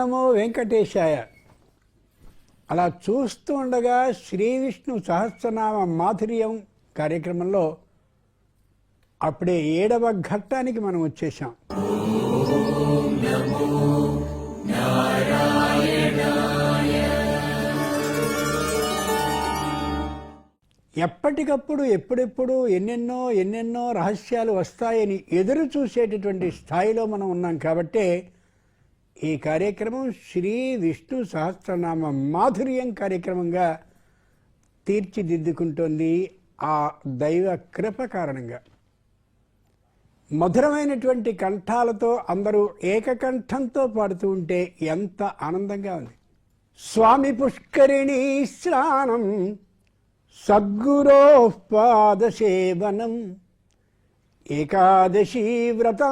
నమో వెంకటేశాయ. అలా చూస్తూ ఉండగా శ్రీ విష్ణు సహస్రనామ మాధుర్యం కార్యక్రమంలో అప్పుడే ఏడవ ఘట్టానికి మనం వచ్చేసాం ఎప్పటికప్పుడు ఎప్పుడెప్పుడు ఎన్నెన్నో ఎన్నెన్నో రహస్యాలు వస్తాయని ఎదురు చూసేటటువంటి స్థాయిలో మనం ఉన్నాం కాబట్టే ఈ కార్యక్రమం శ్రీ విష్ణు సహస్రనామ మాధుర్యం కార్యక్రమంగా తీర్చిదిద్దుకుంటోంది ఆ దైవ కృప కారణంగా. మధురమైనటువంటి కంఠాలతో అందరూ ఏకకంఠంతో పాడుతూ ఉంటే ఎంత ఆనందంగా ఉంది. స్వామి పుష్కరిణీ స్నానం సద్గురో పాదసేవనం ఏకాదశీ వ్రత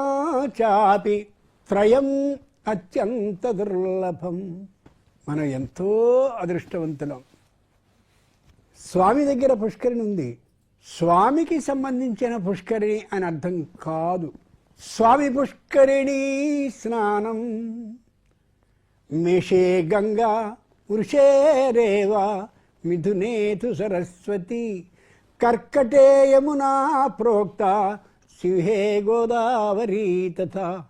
చాపి త్రయం అత్యంత దుర్లభం. మనం ఎంతో అదృష్టవంతులం. స్వామి దగ్గర పుష్కరిణి ఉంది. స్వామికి సంబంధించిన పుష్కరిణి అని అర్థం కాదు. స్వామి పుష్కరిణి స్నానం. మేషే గంగా వృషే రేవ మిథునేతు సరస్వతి కర్కటే యమునా ప్రోక్త సింహే గోదావరి తథా.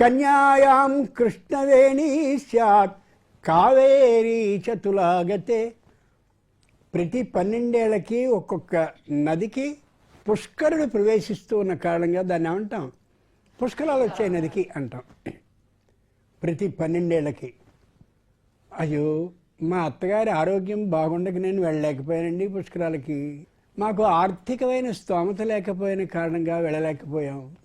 కన్యాయాం కృష్ణవేణీ స్యాత్. కావేరీ చతులాగతే ప్రతి పన్నెండేళ్ళకి ఒక్కొక్క నదికి పుష్కరుడు ప్రవేశిస్తూ ఉన్న కారణంగా దాన్ని ఏమంటాం? పుష్కరాలు వచ్చే నదికి అంటాం. ప్రతి పన్నెండేళ్ళకి అయ్యో మా అత్తగారి ఆరోగ్యం బాగుండక నేను వెళ్ళలేకపోయానండి పుష్కరాలకి. మాకు ఆర్థికమైన స్తోమత లేకపోయిన కారణంగా వెళ్ళలేకపోయాం.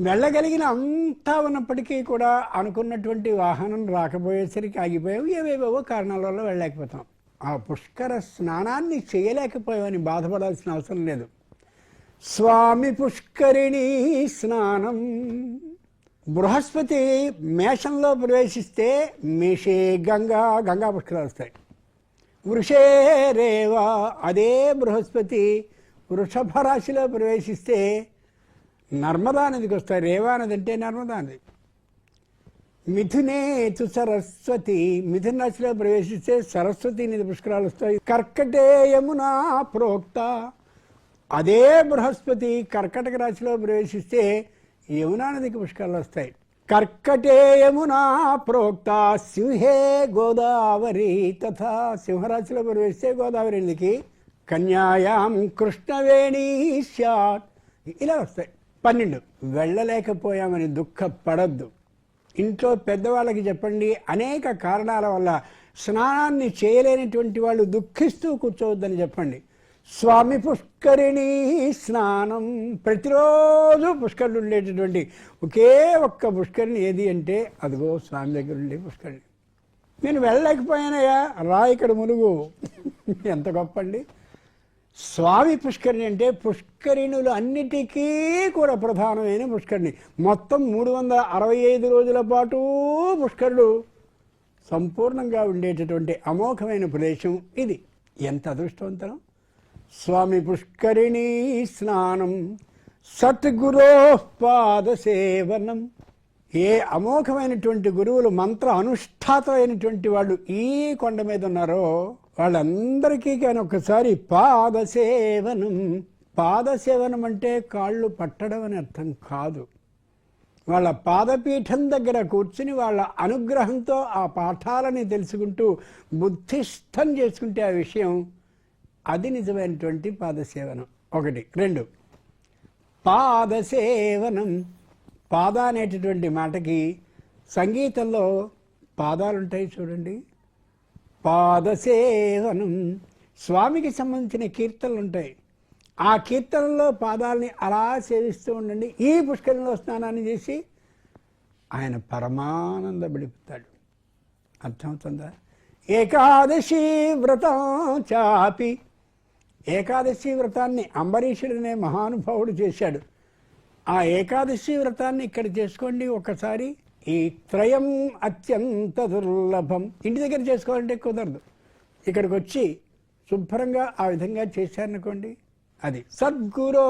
వెళ్ళగలిగిన అంతా ఉన్నప్పటికీ కూడా అనుకున్నటువంటి వాహనం రాకపోయేసరికి ఆగిపోయాం ఏవేవో కారణాల వల్ల వెళ్ళలేకపోతాం. ఆ పుష్కర స్నానాన్ని చేయలేకపోయామని బాధపడాల్సిన అవసరం లేదు. స్వామి పుష్కరిణి స్నానం. బృహస్పతి మేషంలో ప్రవేశిస్తే మేషే గంగా గంగా పుష్కరాలు వస్తాయి. వృషే రేవా అదే బృహస్పతి వృషభ రాశిలో ప్రవేశిస్తే నర్మదా నదికి వస్తాయి రేవా నది అంటే నర్మదా నది మిథునే తు సరస్వతి మిథున రాశిలో ప్రవేశిస్తే సరస్వతి నది పుష్కరాలు వస్తాయి. కర్కటే యమునా ప్రోక్త. అదే బృహస్పతి కర్కటక రాశిలో ప్రవేశిస్తే యమునా నదికి పుష్కరాలు వస్తాయి. కర్కటే యమునా ప్రోక్త సింహే గోదావరి తథా సింహరాశిలో ప్రవేశిస్తే గోదావరి నదికి కన్యాయాం కృష్ణవేణీ స్యాత్ ఇలా వస్తాయి. పన్నెండు. వెళ్ళలేకపోయామని దుఃఖపడద్దు. ఇంట్లో పెద్దవాళ్ళకి చెప్పండి అనేక కారణాల వల్ల స్నానాన్ని చేయలేనటువంటి వాళ్ళు దుఃఖిస్తూ కూర్చోవద్దని చెప్పండి. స్వామి పుష్కరిణి స్నానం. ప్రతిరోజు పుష్కరులు ఉండేటటువంటి ఒకే ఒక్క పుష్కరిణి ఏది అంటే అదిగో స్వామి దగ్గర ఉండే పుష్కరిణి. నేను వెళ్ళలేకపోయానయ్యా రా ఇక్కడ మునుగు. ఎంత గొప్ప అండి. స్వామి పుష్కరిణి అంటే పుష్కరిణులు అన్నిటికీ కూడా ప్రధానమైన పుష్కరిణి. మొత్తం మూడు వందల అరవై ఐదు రోజుల పాటు పుష్కరుడు సంపూర్ణంగా ఉండేటటువంటి అమోఘమైన ప్రదేశం ఇది. ఎంత అదృష్టవంతరం స్వామి పుష్కరిణి స్నానం సద్గురో పాద సేవనం. ఏ అమోఘమైనటువంటి గురువులు మంత్ర అనుష్ఠాతమైనటువంటి వాళ్ళు ఈ కొండ మీద ఉన్నారో వాళ్ళందరికీ కానీ ఒకసారి పాదసేవనం. పాదసేవనం అంటే కాళ్ళు పట్టడం అని అర్థం కాదు. వాళ్ళ పాదపీఠం దగ్గర కూర్చుని వాళ్ళ అనుగ్రహంతో ఆ పాఠాలని తెలుసుకుంటూ బుద్ధిష్టం చేసుకుంటే ఆ విషయం అది నిజమైనటువంటి పాదసేవనం. ఒకటి. రెండు. పాదసేవనం. పాద అనేటటువంటి మాటకి సంగీతంలో పాదాలుంటాయి చూడండి. పాదసేవనం. స్వామికి సంబంధించిన కీర్తనలు ఉంటాయి ఆ కీర్తనలో పాదాలని అలా సేవిస్తూ ఉండండి. ఈ పుష్కరంలో స్నానాన్ని చేసి ఆయన పరమానంద పరమానందపడిపోతాడు అర్థమవుతుందా? ఏకాదశి వ్రతం చాపి. ఏకాదశి వ్రతాన్ని అంబరీషుడనే మహానుభావుడు చేశాడు. ఆ ఏకాదశి వ్రతాన్ని ఇక్కడ చేసుకోండి ఒకసారి. ఈ త్రయం అత్యంత దుర్లభం. ఇంటి దగ్గర చేసుకోవాలంటే కుదరదు. ఇక్కడికి వచ్చి శుభ్రంగా ఆ విధంగా చేశారనుకోండి అది సద్గురో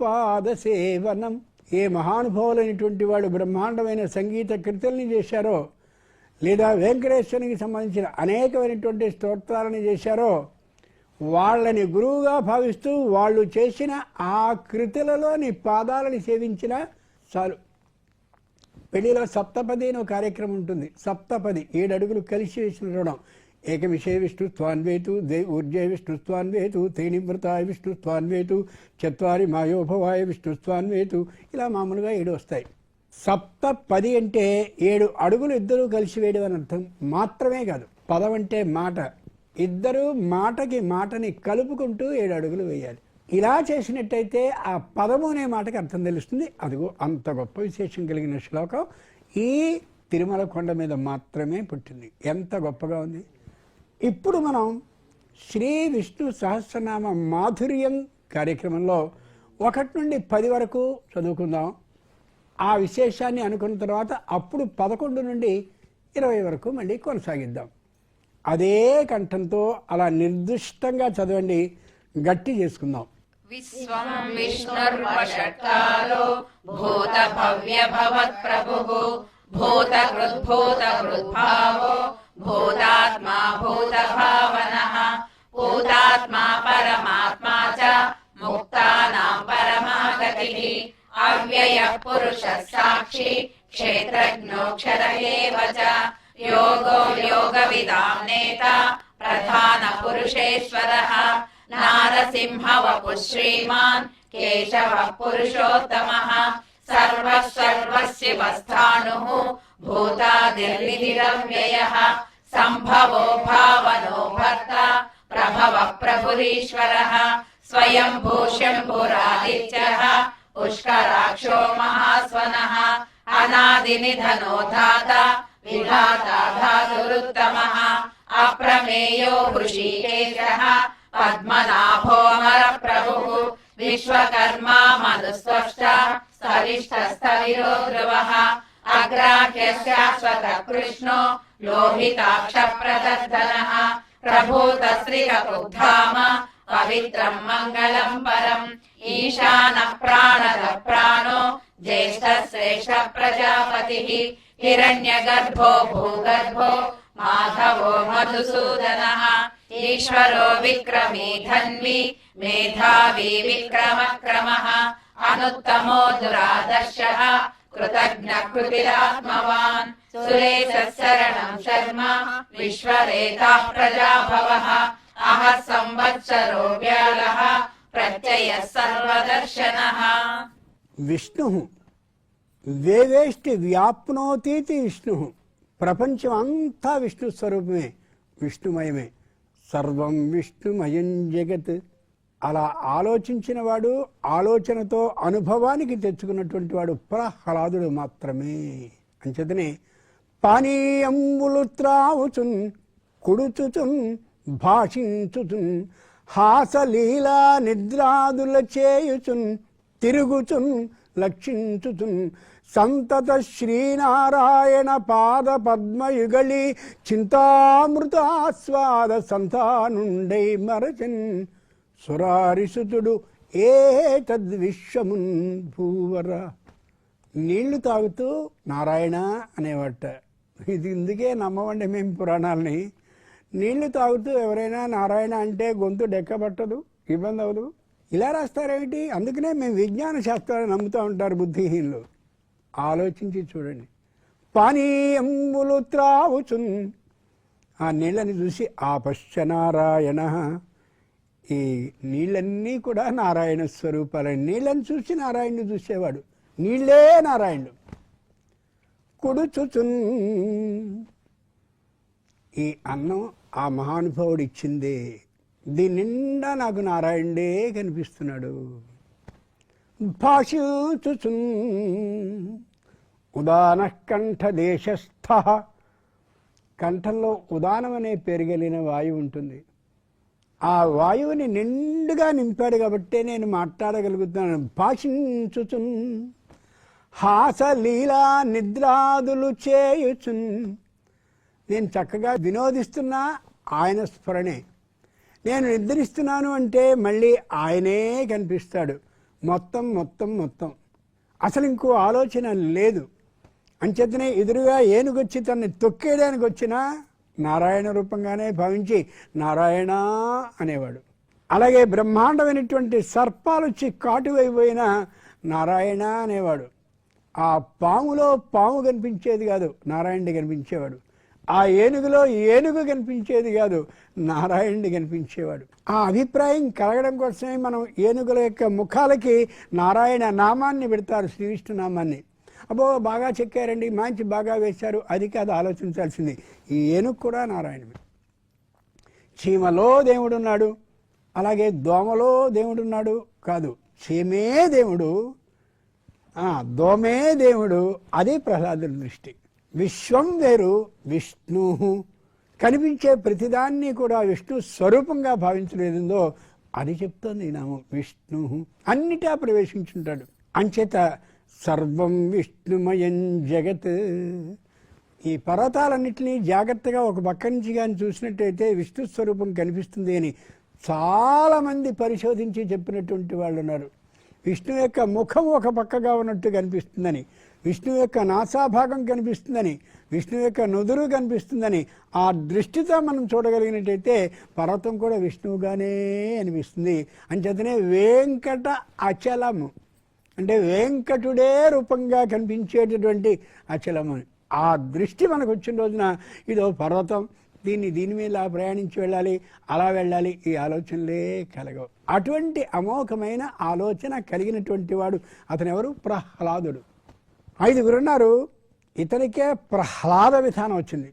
పాద సేవనం ఏ మహానుభావులైనటువంటి వాడు బ్రహ్మాండమైన సంగీత కృతుల్ని చేశారో లేదా వెంకటేశ్వరునికి సంబంధించిన అనేకమైనటువంటి స్తోత్రాలను చేశారో వాళ్ళని గురువుగా భావిస్తూ వాళ్ళు చేసిన ఆ కృతులలోని పాదాలని సేవించిన చాలు. పెళ్ళిలో సప్తపది అనే ఒక కార్యక్రమం ఉంటుంది. సప్తపది ఏడు అడుగులు కలిసి వేసిన రుణం. ఏకమిషే విష్ణుత్వాన్వేతు దే ఊర్జే విష్ణుత్వాన్వేతు తేనివృతాయ విష్ణుత్వాన్వేతు చత్వారి మాయోభవాయ విష్ణుత్వాన్వేతు ఇలా మామూలుగా ఏడు వస్తాయి. సప్త పది అంటే ఏడు అడుగులు ఇద్దరూ కలిసి వేయడం అని అర్థం మాత్రమే కాదు. పదం అంటే మాట. ఇద్దరు మాటకి మాటని కలుపుకుంటూ ఏడు అడుగులు వేయాలి. ఇలా చేసినట్టయితే ఆ పదము అనే మాటకి అర్థం తెలుస్తుంది. అదిగో అంత గొప్ప విశేషం కలిగిన శ్లోకం ఈ తిరుమల కొండ మీద మాత్రమే పుట్టింది. ఎంత గొప్పగా ఉంది. ఇప్పుడు మనం శ్రీ విష్ణు సహస్రనామ మాధుర్యం కార్యక్రమంలో ఒకటి నుండి పది వరకు చదువుకుందాం. ఆ విశేషాన్ని అనుకున్న తర్వాత అప్పుడు పదకొండు నుండి ఇరవై వరకు మళ్ళీ కొనసాగిద్దాం. అదే కంఠంతో అలా నిర్దిష్టంగా చదవండి. గట్టి చేసుకుందాం. ृद्भूतकृद्भावो भूतात्मा भूतभावनः भूतात्मा परमात्मा च मुक्तानाम् परमागतिः अव्ययः पुरुषः साक्षि क्षेत्रज्ञोक्षर एव च योगो योगविदाम् नेता प्रधानपुरुषेश्वरः ఏవ చ యోగో యోగవిదాం నేత ప్రధాన పురుషేశ్వరः నారసింహ వపు శ్రీమాన్ కేశవ పురుషోత్తమः సర్వः సర్వశివస్థాణుः భూతాదిర్నిధిరవ్యయः సంభవో భావనో భర్త ప్రభవ ప్రభురీశ్వరः స్వయం భూష్యంభురాదిత్యः పుష్కరాక్షో మహాస్వనः అనాదినిధనో ధాత విధాతా ధాతురుత్తమः అప్రమేయో హృషీకేశः పద్మనాభోమర ప్రభుః విశ్వకర్మా మధుస్వష్ట స్థవిష్టస్థవిరో ధ్రువः అగ్రాహ్యశాశ్వత కృష్ణో లోహితాక్ష ప్రదర్శనः ప్రభూత శ్రీకపుద్ధామ పవిత్రం మంగళం పరం. ఈశాన ప్రాణద ప్రాణో జ్యేష్ఠ శ్రేష్ఠ ప్రజాపతి హిరణ్య గర్భో భూగర్భో మాధవో మధుసూదన ఈశ్వరో విక్రమీ ధన్వి మేధావి విక్రమ క్రమ అనుత్తమో దురాదర్శ కృతజ్ఞ కృతిరాత్మవాన్ సురేశ శరణం శర్మ విశ్వరేతా ప్రజాభవ అహ సంవత్సరో వ్యాళ ప్రత్యయ సర్వదర్శన విష్ణు వేవేష్టి వ్యాప్నోతీతి విష్ణు ప్రపంచం అంతా విష్ణు స్వరూపమే విష్ణుమయమే. సర్వం విష్ణుమయం జగత్. అలా ఆలోచించిన వాడు ఆలోచనతో అనుభవానికి తెచ్చుకున్నటువంటి వాడు ప్రహ్లాదుడు మాత్రమే. అంచేతనే పానీయంబులు త్రావుచున్ కుడుచుచున్ భాషించుచున్ హాసలీలా నిద్రాదుల చేయుచున్ తిరుగుచున్ లక్షించుచున్ సంతత శ్రీనారాయణ పాద పద్మయుగళి చింతామృతాస్వాద సంతానుండై మరచన్ సురారిసుతుడు ఏ తద్విశ్వమున్ భూవర. నీళ్ళు తాగుతూ నారాయణ అనేవాట. ఇది ఇందుకే నమ్మవండి మేము పురాణాలని. నీళ్ళు తాగుతూ ఎవరైనా నారాయణ అంటే గొంతు డెక్కబట్టదు ఇబ్బంది అవ్వదు. ఇలా రాస్తారేమిటి? అందుకనే మేము విజ్ఞాన శాస్త్రాన్ని నమ్ముతూ ఉంటారు బుద్ధిహీనులు. ఆలోచించి చూడండి. పానీయంబులు త్రావుచున్. ఆ నీళ్ళని చూసి ఆ నారాయణ ఈ నీళ్ళన్నీ కూడా నారాయణ స్వరూపాలని నీళ్ళని చూసి నారాయణుడు చూసేవాడు. నీళ్ళే నారాయణుడు. కుడుచుచున్. ఈ అన్నం ఆ మహానుభావుడు ఇచ్చిందే. దీని నిండా నాకు నారాయణుడే కనిపిస్తున్నాడు. భాషుచుచున్. ఉదాన కంఠ దేశస్థ కంఠంలో ఉదానం అనే పెరిగలిగిన వాయువు ఉంటుంది. ఆ వాయువుని నిండుగా నింపాడు కాబట్టే నేను మాట్లాడగలుగుతున్నాను. భాషించుచున్ హాసలీలా నిద్రాదులు చేయుచున్. నేను చక్కగా వినోదిస్తున్నా ఆయన స్ఫురణే. నేను నిద్రిస్తున్నాను అంటే మళ్ళీ ఆయనే కనిపిస్తాడు. మొత్తం మొత్తం మొత్తం. అసలు ఇంకో ఆలోచన లేదు. అంచేతనే ఎదురుగా ఏనుగొచ్చి తనని తొక్కేయడానికి వచ్చినా నారాయణ రూపంగానే భావించి నారాయణ అనేవాడు. అలాగే బ్రహ్మాండమైనటువంటి సర్పాలు వచ్చి కాటువైపోయిన నారాయణ అనేవాడు. ఆ పాములో పాము కనిపించేది కాదు నారాయణుడి కనిపించేవాడు. ఆ ఏనుగులో ఏనుగు కనిపించేది కాదు నారాయణుడి కనిపించేవాడు. ఆ అభిప్రాయం కలగడం కోసమే మనం ఏనుగుల యొక్క ముఖాలకి నారాయణ నామాన్ని పెడతారు శ్రీవిష్ణు నామాన్ని. అబ్బో బాగా చెక్కారండి మంచి బాగా వేశారు. అది కాదు ఆలోచించాల్సింది. ఈ ఏనుగు కూడా నారాయణమే. చీమలో దేవుడున్నాడు. అలాగే దోమలో దేవుడున్నాడు కాదు చీమే దేవుడు. ఆ, దోమే దేవుడు. అది ప్రహ్లాదుడి దృష్టి. విశ్వం వేరు విష్ణు. కనిపించే ప్రతిదాన్ని కూడా విష్ణు స్వరూపంగా భావించలేదో అది చెప్తోంది ఈ నామం విష్ణు. అన్నిటా ప్రవేశించుంటాడు. అంచేత సర్వం విష్ణుమయం జగత్. ఈ పర్వతాలన్నింటినీ జాగ్రత్తగా ఒక పక్క నుంచి కానీ చూసినట్టయితే విష్ణు స్వరూపం కనిపిస్తుంది అని చాలామంది పరిశోధించి చెప్పినటువంటి వాళ్ళు ఉన్నారు. విష్ణు యొక్క ముఖం ఒక పక్కగా ఉన్నట్టు కనిపిస్తుందని విష్ణు యొక్క నాసాభాగం కనిపిస్తుందని విష్ణు యొక్క నుదురు కనిపిస్తుందని ఆ దృష్టితో మనం చూడగలిగినట్టయితే పర్వతం కూడా విష్ణువుగానే అనిపిస్తుంది. అంచేతనే వెంకట అచలము. అంటే వెంకటుడే రూపంగా కనిపించేటటువంటి అచలమని ఆ దృష్టి మనకు వచ్చిన రోజున ఇదో పర్వతం దీన్ని దీని మీద ప్రయాణించి వెళ్ళాలి అలా వెళ్ళాలి ఈ ఆలోచనలే కలగవు. అటువంటి అమోఘమైన ఆలోచన కలిగినటువంటి వాడు అతను ఎవరు ప్రహ్లాదుడు ఐదుగురున్నారు ఇతనికే ప్రహ్లాద విధానం వచ్చింది.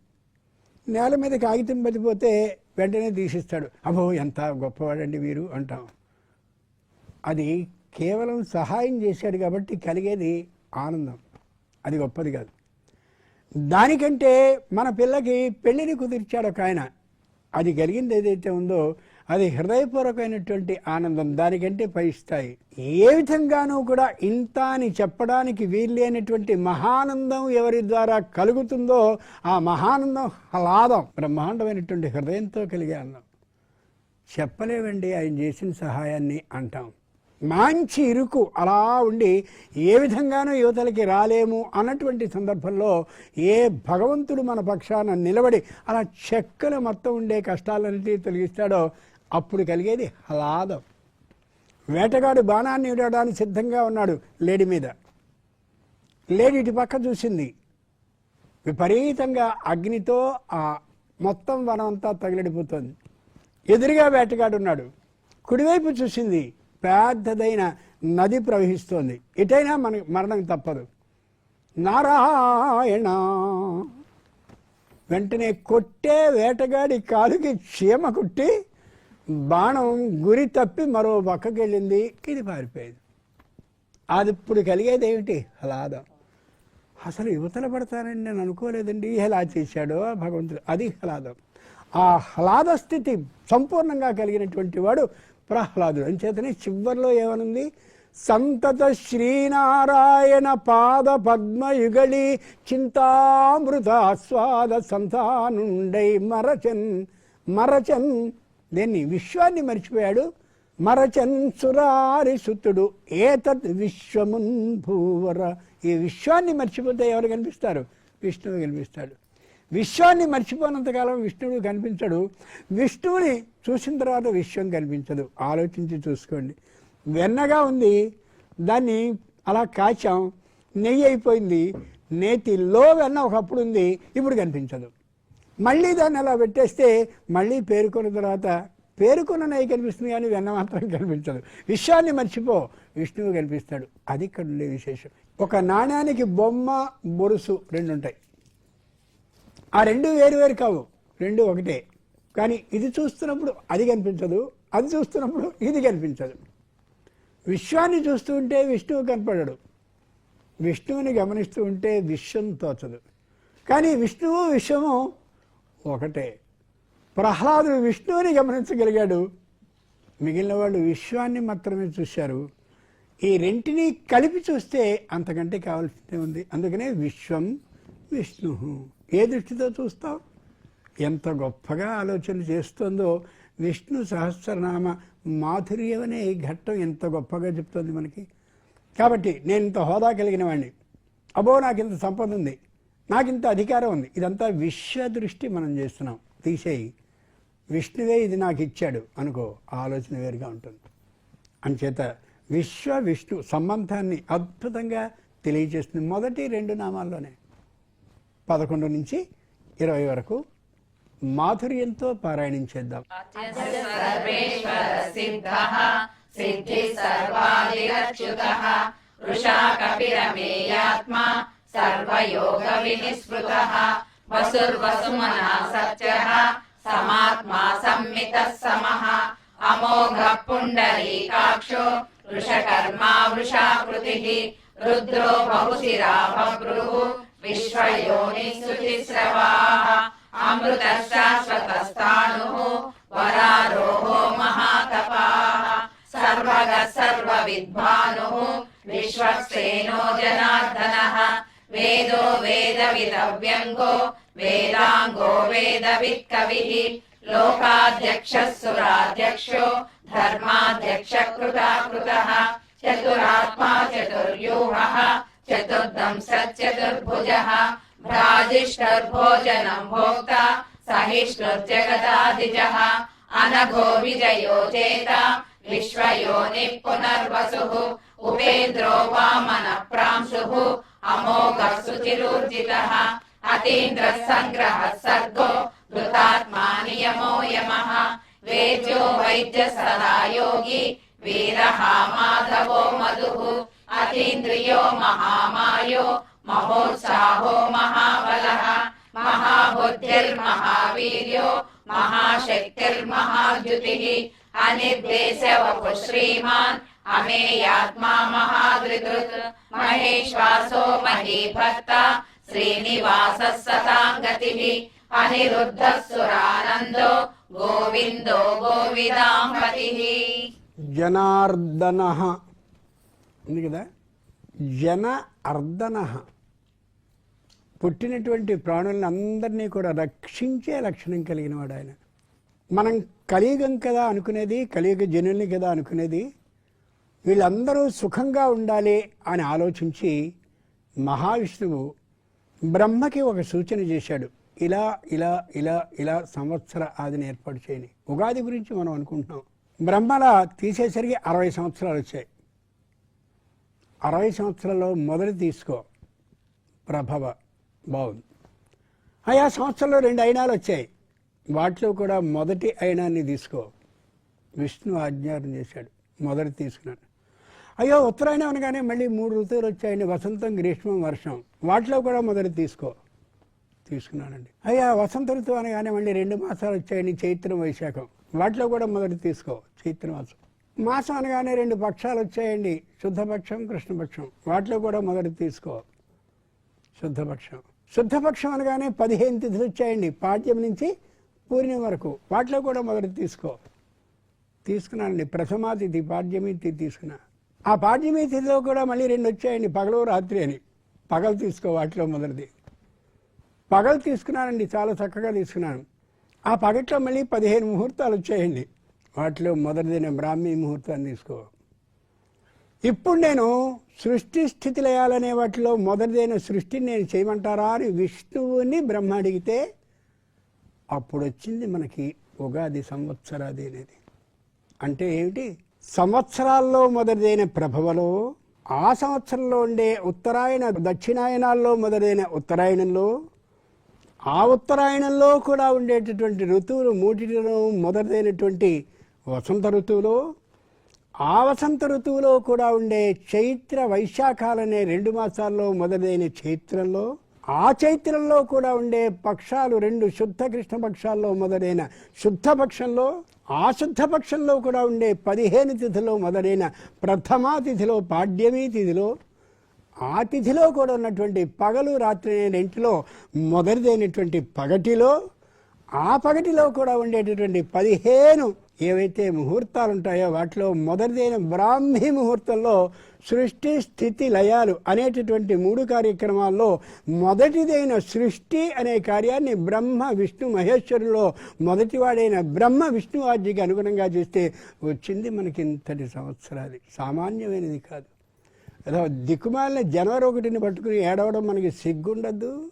నేల మీద కాగితం పడిపోతే వెంటనే తీసిస్తాడు. అబ్బో ఎంత గొప్పవాడండి వీరు అంటాం. అది కేవలం సహాయం చేశాడు కాబట్టి కలిగేది ఆనందం. అది గొప్పది కాదు. దానికంటే మన పిల్లకి పెళ్ళిని కుదిర్చాడు ఒక ఆయన. అది కలిగింది ఏదైతే ఉందో అది హృదయపూర్వకమైనటువంటి ఆనందం. దానికంటే పై స్థాయి. ఏ విధంగానూ కూడా ఇంత అని చెప్పడానికి వీల్లేనటువంటి మహానందం ఎవరి ద్వారా కలుగుతుందో ఆ మహానందం హ్లాదం బ్రహ్మాండమైనటువంటి హృదయంతో కలిగే ఆనందం. చెప్పలేవండి ఆయన చేసిన సహాయాన్ని అంటాం. మంచి ఇరుకు అలా ఉండి ఏ విధంగానూ యువతలకి రాలేము అన్నటువంటి సందర్భంలో ఏ భగవంతుడు మన పక్షాన నిలబడి అలా చెక్కలు మొత్తం ఉండే కష్టాలన్నిటి తొలగిస్తాడో అప్పుడు కలిగేది హలాదం. వేటగాడు బాణాన్ని విడడానికి సిద్ధంగా ఉన్నాడు లేడి మీద. లేడి ఇటు పక్క చూసింది. విపరీతంగా అగ్నితో ఆ మొత్తం వనం అంతా తగిలిడిపోతుంది. ఎదురుగా వేటగాడు ఉన్నాడు. కుడివైపు చూసింది పెద్దదైన నది ప్రవహిస్తోంది. ఎటైనా మన మరణం తప్పదు. నారాయణ! వెంటనే కొట్టే వేటగాడి కాలుకి చీమ కుట్టి బాణం గురి తప్పి మరో పక్కకి వెళ్ళింది. ఇది పారిపోయింది. అది ఇప్పుడు కలిగేది ఏమిటి? హలాదం. అసలు యువతలు పడతానని నేను అనుకోలేదండి. ఎలా చేశాడో భగవంతుడు. అది హలాదం. ఆ హ్లాద స్థితి సంపూర్ణంగా కలిగినటువంటి వాడు ప్రహ్లాదుడు. అంచేతనే చివరిలో ఏమనుంది? సంతత శ్రీనారాయణ పాద పద్మయుగళి చింతామృత ఆస్వాద సంతానుండై మరచన్ మరచన్. దేన్ని? విశ్వాన్ని మర్చిపోయాడు. మరచన్ సురారి సుతుడు ఏతత్ విశ్వమున్ భూవర. ఈ విశ్వాన్ని మర్చిపోతే ఎవరు కనిపిస్తారు? విష్ణువు కనిపిస్తాడు. విశ్వాన్ని మర్చిపోయినంతకాలం విష్ణువు కనిపించడు. విష్ణువుని చూసిన తర్వాత విశ్వం కనిపించదు. ఆలోచించి చూసుకోండి. వెన్నగా ఉంది. దాన్ని అలా కాచాం. నెయ్యి అయిపోయింది. నేతిలో వెన్న ఒకప్పుడు ఉంది. ఇప్పుడు కనిపించదు. మళ్ళీ దాన్ని అలా పెట్టేస్తే మళ్ళీ పేరుకున్న తర్వాత పేరుకున్న నెయ్యి కనిపిస్తుంది కానీ వెన్న మాత్రం కనిపించదు. విశ్వాన్ని మర్చిపో. విష్ణువు కనిపిస్తాడు. అది ఇక్కడ ఉండే విశేషం. ఒక నాణ్యానికి బొమ్మ బొరుసు రెండు ఉంటాయి ఆ రెండు వేరు వేరు కావు. రెండు ఒకటే. కానీ ఇది చూస్తున్నప్పుడు అది కనిపించదు అది చూస్తున్నప్పుడు ఇది కనిపించదు. విశ్వాన్ని చూస్తూ ఉంటే విష్ణువు కనపడడు. విష్ణువుని గమనిస్తూ ఉంటే విశ్వం తోచదు. కానీ విష్ణువు విశ్వము ఒకటే. ప్రహ్లాదుడు విష్ణువుని గమనించగలిగాడు. మిగిలిన వాళ్ళు విశ్వాన్ని మాత్రమే చూశారు. ఈ రెంటిని కలిపి చూస్తే అంతకంటే కావాల్సిందే ఉంది. అందుకనే విశ్వం విష్ణు ఏ దృష్టితో చూస్తావు ఎంత గొప్పగా ఆలోచన చేస్తుందో విష్ణు సహస్రనామ మాధుర్యం అనే ఈ ఘట్టం ఎంత గొప్పగా చెప్తుంది మనకి. కాబట్టి నేను ఇంత హోదా కలిగిన వాడిని అబో నాకు ఇంత సంపద ఉంది. నాకు ఇంత అధికారం ఉంది. ఇదంతా విశ్వ దృష్టి మనం చేస్తున్నాం. తీసేయి. విష్ణువే ఇది నాకు ఇచ్చాడు అనుకో ఆలోచన వేరుగా ఉంటుంది. అంచేత విశ్వ విష్ణు సంబంధాన్ని అద్భుతంగా తెలియజేస్తుంది మొదటి రెండు నామాల్లోనే. పదకొండు నుంచి ఇరవై వరకు మాధుర్యంతో పారాయణం చేద్దాం. సర్వయోగ వసుర్వసుమనా సమాత్మా సంమితः సమః. అమోఘ పుండరీకాక్షో వృషకర్మా వృషాకృతిః. రుద్రో బహుశిరా బభ్రుः. విశ్వయోని శృతిస్రవాः అమృత శాశ్వతస్థాణుः వరారోహో మహాతపాः సర్వగ సర్వవిద్వానుः విశ్వక్సేనో జనార్దనः వేదో వేద విదవ్యంగో వేదాంగో వేదవిత్ కవిः లోకాధ్యక్షः సురాధ్యక్షో ధర్మాధ్యక్ష కృతాకృతः చతురాత్మా చతుర్యూహः చతుర్దంశ చతుర్భుజः భ్రాజిష్ఠర్భోజనం భోక్త సహిష్ణుర్జగదాదిజः అనఘో విజయో చేత విశ్వయోని పునర్వసుః ఉపేంద్రో వామన ప్రాంశుః అమోఘ శుచిరూర్జితः అతీంద్ర సంగ్రహ సర్గో ధృతాత్మా నియమో యమః వేద్యో వైద్య సదా अतीन्द्रियो महामायो, महोत्साहो महाबलः, महाबुद्धिर्महावीर्यो, महाशक्तिर्महाद्युतिः अनिर्देशवपु श्रीमान् अमेयात्मा महादृदृत् महेश्वासो महीभक्ता, श्रीनिवासः सताम् गतिः अनिरुद्धः सुरानन्दो, गोविन्दो गोविदाम्पतिः जनार्दनः ఉంది కదా? జన అర్ధన. పుట్టినటువంటి ప్రాణులను అందరినీ కూడా రక్షించే లక్షణం కలిగిన వాడు ఆయన. మనం కలియుగం కదా అనుకునేది కలియుగ జనుల్ని కదా అనుకునేది వీళ్ళందరూ సుఖంగా ఉండాలి అని ఆలోచించి మహావిష్ణువు బ్రహ్మకి ఒక సూచన చేశాడు. ఇలా ఇలా ఇలా ఇలా సంవత్సర ఆదిని ఏర్పాటు చేయని. ఉగాది గురించి మనం అనుకుంటున్నాం. బ్రహ్మల తీసేసరికి అరవై సంవత్సరాలు వచ్చాయి. అరవై సంవత్సరాల్లో మొదటి తీసుకో. ప్రభవ బాగుంది ఆయా సంవత్సరంలో రెండు అయినాలు వచ్చాయి. వాటిలో కూడా మొదటి అయినాన్ని తీసుకో. విష్ణు ఆజ్ఞానం చేశాడు. మొదటి తీసుకున్నాను అయ్యో ఉత్తరాయణం అనగానే మళ్ళీ మూడు ఋతువులు వచ్చాయండి. వసంతం గ్రీష్మం వర్షం. వాటిలో కూడా మొదటి తీసుకో. తీసుకున్నానండి అయ్యా వసంత ఋతువు అనగానే మళ్ళీ రెండు మాసాలు వచ్చాయండి. చైత్రం వైశాఖం. వాటిలో కూడా మొదటి తీసుకో. చైత్రమాసం. మాసం అనగానే రెండు పక్షాలు వచ్చాయండి. శుద్ధపక్షం కృష్ణపక్షం. వాటిలో కూడా మొదటి తీసుకో. శుద్ధపక్షం. శుద్ధపక్షం అనగానే పదిహేను తిథులు వచ్చాయండి. పాడ్యం నుంచి పూర్ణిమ వరకు. వాటిలో కూడా మొదటి తీసుకో. తీసుకున్నానండి. ప్రథమా తిథి పాడ్యమి తిథి తీసుకున్నా. ఆ పాడ్యమి తిథిలో కూడా మళ్ళీ రెండు వచ్చాయండి. పగలు రాత్రి అని. పగలు తీసుకో వాటిలో మొదటిది. పగలు తీసుకున్నానండి. చాలా చక్కగా తీసుకున్నాను. ఆ పగట్లో మళ్ళీ పదిహేను ముహూర్తాలు వచ్చాయండి. వాటిలో మొదటిదైన బ్రాహ్మీ ముహూర్తాన్ని తీసుకో. ఇప్పుడు నేను సృష్టి స్థితి లయాలనే వాటిలో మొదటిదైన సృష్టిని నేను చేయమంటారా అని విష్ణువుని బ్రహ్మ అడిగితే అప్పుడు వచ్చింది మనకి ఉగాది సంవత్సరాది అనేది. అంటే ఏమిటి? సంవత్సరాల్లో మొదటిదైన ప్రభవలో ఆ సంవత్సరంలో ఉండే ఉత్తరాయణ దక్షిణాయనాల్లో మొదలైన ఉత్తరాయణంలో ఆ ఉత్తరాయణంలో కూడా ఉండేటటువంటి ఋతువులు మూటిలో మొదలైనటువంటి వసంత ఋతువులో ఆ వసంత ఋతువులో కూడా ఉండే చైత్ర వైశాఖాలనే రెండు మాసాల్లో మొదలైన చైత్రంలో ఆ చైత్రంలో కూడా ఉండే పక్షాలు రెండు శుద్ధ కృష్ణ పక్షాల్లో మొదలైన శుద్ధ పక్షంలో ఆ శుద్ధ పక్షంలో కూడా ఉండే పదిహేను తిథిలో మొదలైన ప్రథమా తిథిలో పాడ్యమీ తిథిలో ఆ తిథిలో కూడా ఉన్నటువంటి పగలు రాత్రి అనే రెంటిలో మొదటిదైనటువంటి పగటిలో ఆ పగటిలో కూడా ఉండేటటువంటి పదిహేను ఏవైతే ముహూర్తాలు ఉంటాయో వాటిలో మొదటిదైన బ్రాహ్మీ ముహూర్తంలో సృష్టి స్థితి లయాలు అనేటటువంటి మూడు కార్యక్రమాల్లో మొదటిదైన సృష్టి అనే కార్యాన్ని బ్రహ్మ విష్ణు మహేశ్వరులో మొదటివాడైన బ్రహ్మ విష్ణు ఆజ్ఞకి అనుగుణంగా చేస్తే వచ్చింది మనకి ఇంతటి సంవత్సరాది. సామాన్యమైనది కాదు. అదో దిక్కుమాలిన జనవరి ఒకటిని పట్టుకుని ఏడవడం మనకి సిగ్గుండద్దు.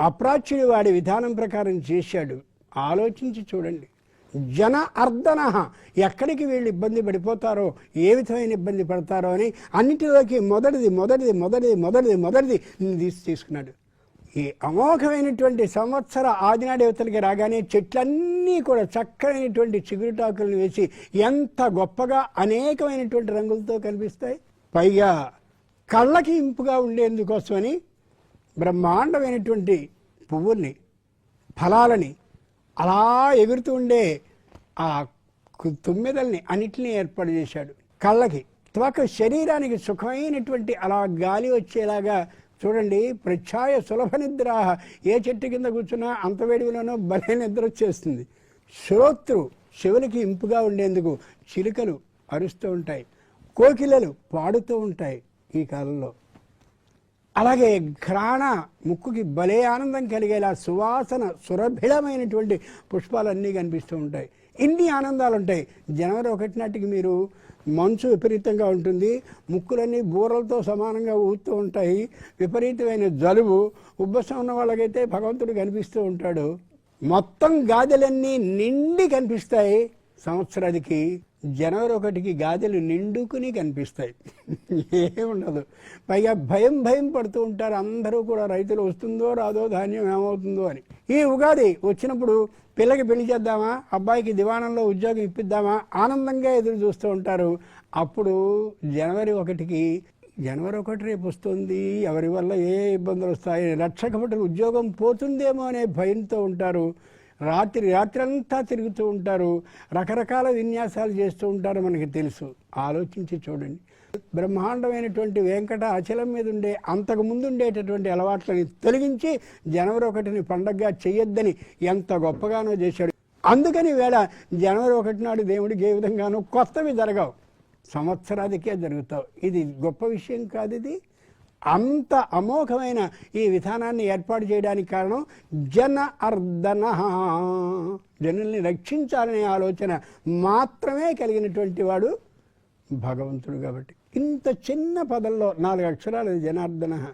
అప్రాచ్యుడు వాడి విధానం ప్రకారం చేశాడు. ఆలోచించి చూడండి. జన అర్ధన. ఎక్కడికి వీళ్ళు ఇబ్బంది పడిపోతారో ఏ విధమైన ఇబ్బంది పడతారో అని అన్నిటిలోకి మొదటిది మొదటిది మొదటిది మొదటిది మొదటిది తీసి తీసుకున్నాడు. ఈ అమోఘమైనటువంటి సంవత్సర ఆదినాడేవతలకి రాగానే చెట్లన్నీ కూడా చక్కనైనటువంటి చిగురుటాకులను వేసి ఎంత గొప్పగా అనేకమైనటువంటి రంగులతో కనిపిస్తాయి. పైగా కళ్ళకి ఇంపుగా ఉండేందుకోసమని బ్రహ్మాండమైనటువంటి పువ్వుల్ని ఫలాలని అలా ఎగురుతూ ఉండే ఆ తుమ్మెదల్ని అన్నిటినీ ఏర్పాటు చేశాడు. కళ్ళకి. త్వక శరీరానికి సుఖమైనటువంటి అలా గాలి వచ్చేలాగా చూడండి ప్రఛాయ సులభ నిద్ర ఏ చెట్టు కింద కూర్చున్నా అంత వేడిలోనో భలే నిద్ర వచ్చేస్తుంది. శ్రోతృ చెవులకి ఇంపుగా ఉండేందుకు చిలుకలు అరుస్తూ ఉంటాయి. కోకిలలు పాడుతూ ఉంటాయి ఈ కాలంలో. అలాగే ఘ్రాణ ముక్కుకి భలే ఆనందం కలిగేలా సువాసన సురభిళమైనటువంటి పుష్పాలన్నీ కనిపిస్తూ ఉంటాయి. ఇన్ని ఆనందాలు ఉంటాయి జనవరి ఒకటి నాటికి మీరు మంచు విపరీతంగా ఉంటుంది. ముక్కులన్నీ బూరలతో సమానంగా ఊగుతూ ఉంటాయి. విపరీతమైన జలుబు ఉబ్బసం ఉన్న వాళ్ళకైతే భగవంతుడు కనిపిస్తూ ఉంటాడు. మొత్తం గాదెలన్నీ నిండి కనిపిస్తాయి. సంవత్సరానికి జనవరి ఒకటికి గాజలు నిండుకుని కనిపిస్తాయి. ఏముండదు. పైగా భయం భయం పడుతూ ఉంటారు. అందరూ కూడా రైతులు వస్తుందో రాదో ధాన్యం ఏమవుతుందో అని. ఈ ఉగాది వచ్చినప్పుడు పిల్లకి పెళ్ళి చేద్దామా? అబ్బాయికి దివాణంలో ఉద్యోగం ఇప్పిద్దామా? ఆనందంగా ఎదురు చూస్తూ ఉంటారు. అప్పుడు జనవరి ఒకటికి జనవరి ఒకటి రేపు వస్తుంది. ఎవరి వల్ల ఏ ఇబ్బందులు వస్తాయి? రక్షక ఉద్యోగం పోతుందేమో అనే భయంతో ఉంటారు. రాత్రి రాత్రంతా తిరుగుతూ ఉంటారు. రకరకాల విన్యాసాలు చేస్తూ ఉంటారు మనకి తెలుసు. ఆలోచించి చూడండి. బ్రహ్మాండమైనటువంటి వెంకట అచలం మీద ఉండే అంతకు ముందు ఉండేటటువంటి అలవాట్లని తొలగించి జనవరి ఒకటిని పండగగా చెయ్యొద్దని ఎంత గొప్పగానో చేశాడు. అందుకని వేళ జనవరి ఒకటి నాడు దేవుడికి ఏ విధంగానూ కొత్తవి జరగవు. సంవత్సరాదికే జరుగుతావు. ఇది గొప్ప విషయం కాదు ఇది. అంత అమోఘమైన ఈ విధానాన్ని ఏర్పాటు చేయడానికి కారణం జన అర్ధన జనుల్ని రక్షించాలనే ఆలోచన మాత్రమే కలిగినటువంటి వాడు భగవంతుడు కాబట్టి. ఇంత చిన్న పదంలో నాలుగు అక్షరాలు జనార్దన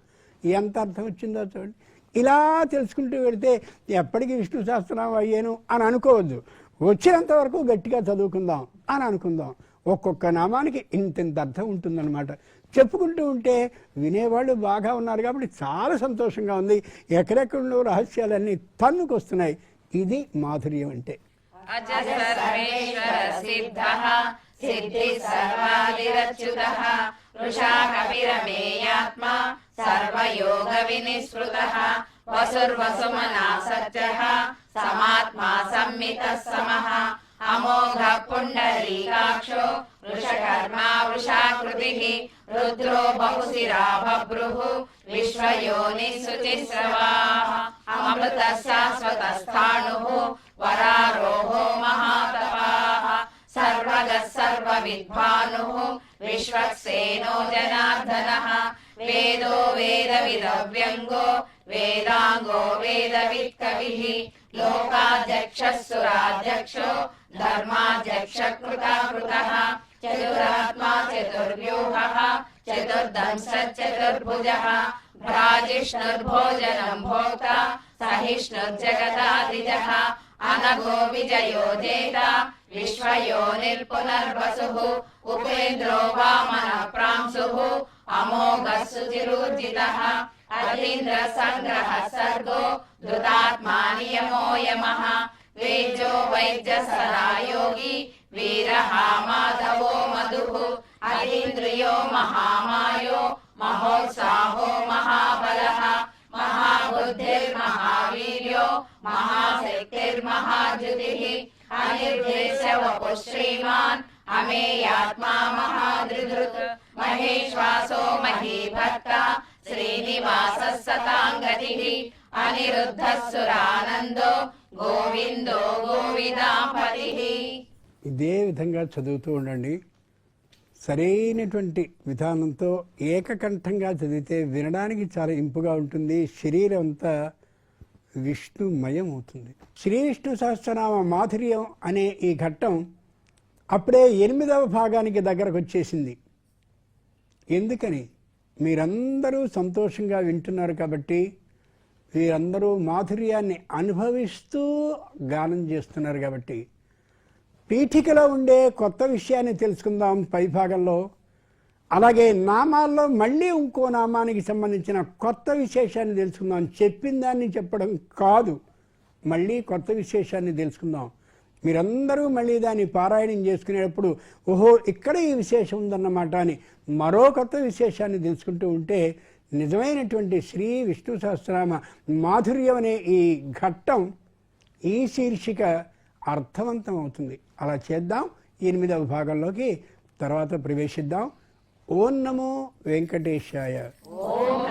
ఎంత అర్థం వచ్చిందో చూడండి. ఇలా తెలుసుకుంటూ వెళితే ఎప్పటికీ విష్ణు సహస్రనామం అయ్యాను అని అనుకోవద్దు. వచ్చినంత వరకు గట్టిగా చదువుకుందాం అని అనుకుందాం. ఒక్కొక్క నామానికి ఇంతింత అర్థం ఉంటుందన్నమాట. చెప్పుకుంటూ ఉంటే వినేవాళ్ళు బాగా ఉన్నారు కాబట్టి చాలా సంతోషంగా ఉంది. ఎక్కడెక్కడో రహస్యాలన్నీ తన్నుకొస్తున్నాయి. ఇది మాధుర్యం అంటే. వసుర్వసుమనా సత్య సమాత్మా సమ్మిత సమః అమోఘ పుండరీకాక్షో వృషకర్మా వృషాకృతి రుద్రో బహుశిరా బభ్రుః విశ్వయోని శుచిస్రవా అమృత శాశ్వత స్థాణుః వరారోహో మహాతపాః సర్వగ సర్వవిద్వానుః విశ్వక్సేనో జనార్దనः వేదో వేద విదవ్యంగో వేదాంగో వేదవిత్ కవిః లోకాధ్యక్షः సురాధ్యక్షో ధర్మాధ్యక్ష కృతా కృతः చతురాత్మా చతుర్వ్యూహः చతుర్దంశ చతుర్భుజः భ్రాజిష్ణుర్భోజనం భోక్త సహిష్ణుర్జగదాదిజः అనఘో విజయో జేత విశ్వయోనిర్పునర్వసుః ఉపేంద్రో వామన ప్రాంశుః అమోఘः సుచిరూర్జితः అధీంద్ర సంగ్రహ సర్గో ధృతాత్మా నియమో యమః వేజో వైద్య సదా యోగి వీరః మాధవో మధుః అధీంద్రియో మహామాయో మహోత్సాహో మహాబలః మహాబుద్ధిర్మహావీర్యో మహాశక్తిర్మహాద్యుతిः అనిర్దేశ గోవిందో ఇదే విధంగా చదువుతూ ఉండండి. సరైనటువంటి విధానంతో ఏకకంఠంగా చదివితే వినడానికి చాలా ఇంపుగా ఉంటుంది. శరీరం అంతా విష్ణుమయం అవుతుంది. శ్రీ విష్ణు సహస్రనామ మాధుర్యం అనే ఈ ఘట్టం అప్పుడే ఎనిమిదవ భాగానికి దగ్గరకు వచ్చేసింది. ఎందుకని? మీరందరూ సంతోషంగా వింటున్నారు కాబట్టి వీరందరూ మాధుర్యాన్ని అనుభవిస్తూ గానం చేస్తున్నారు కాబట్టి పీఠికలో ఉండే కొత్త విషయాన్ని తెలుసుకుందాం పైభాగంలో అలాగే నామాల్లో మళ్ళీ ఇంకో నామానికి సంబంధించిన కొత్త విశేషాన్ని తెలుసుకుందాం. చెప్పిన దాన్ని చెప్పడం కాదు. మళ్ళీ కొత్త విశేషాన్ని తెలుసుకుందాం. మీరందరూ మళ్ళీ దాన్ని పారాయణం చేసుకునేటప్పుడు ఓహో ఇక్కడ ఈ విశేషం ఉందన్నమాట అని మరో కొత్త విశేషాన్ని తెలుసుకుంటూ ఉంటే నిజమైనటువంటి శ్రీ విష్ణు సహస్రనామ మాధుర్యం అనే ఈ ఘట్టం ఈ శీర్షిక అర్థవంతం అవుతుంది అలా చేద్దాం. ఎనిమిదవ భాగంలోకి తర్వాత ప్రవేశిద్దాం. ఓం నమో వెంకటేశాయ. ఓం